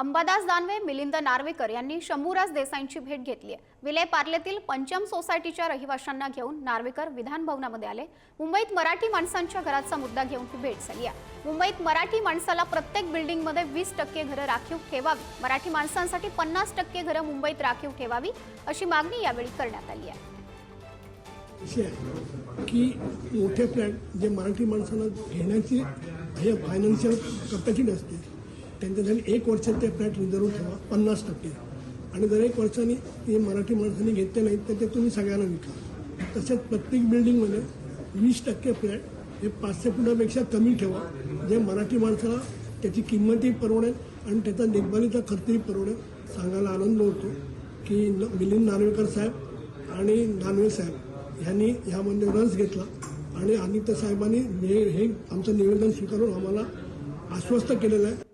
अंबादास दानवे मिलिंद नार्वेकर यांनी शंभूराज देसाईंची भेट घेतली आहे. विले पार्लेतील पंचम सोसायटीच्या रहिवाशांना घेऊन नार्वेकर विधान भवनामध्ये आले. मुंबईत मराठी माणसांच्या घराचा मुद्दा घेऊन ही भेट झाली आहे. मुंबईत मराठी माणसाला प्रत्येक बिल्डिंगमध्ये वीस टक्के घरं राखीव ठेवावी मराठी माणसांसाठी पन्नास टक्के घरं मुंबईत राखीव ठेवावी अशी मागणी यावेळी करण्यात आली आहे. की मोठे फ्लॅट जे मराठी माणसाला घेण्याची हे फायनान्शियल कपॅसिटी असते त्यांच्यासाठी एक वर्षात ते फ्लॅट रिझर्व ठेवा पन्नास टक्के. आणि जर एक वर्षांनी ते मराठी माणसांनी घेतले नाहीत तर ते तुम्ही सगळ्यांना विका. तसेच प्रत्येक बिल्डिंगमध्ये वीस टक्के फ्लॅट हे पाचशे फुटापेक्षा कमी ठेवा. जे मराठी माणसाला त्याची किंमतही परवडेल आणि त्याचा देखभालीचा खर्चही परवडेल सांगायला आनंद होतो की न- मिलिंद नार्वेकर साहेब आणि दानवे साहेब ह्यांनी ह्यामध्ये रस घेतला. आणि आदित्य साहेबांनी हे हे आमचं निवेदन स्वीकारून आम्हाला आश्वस्त केलेलं आहे.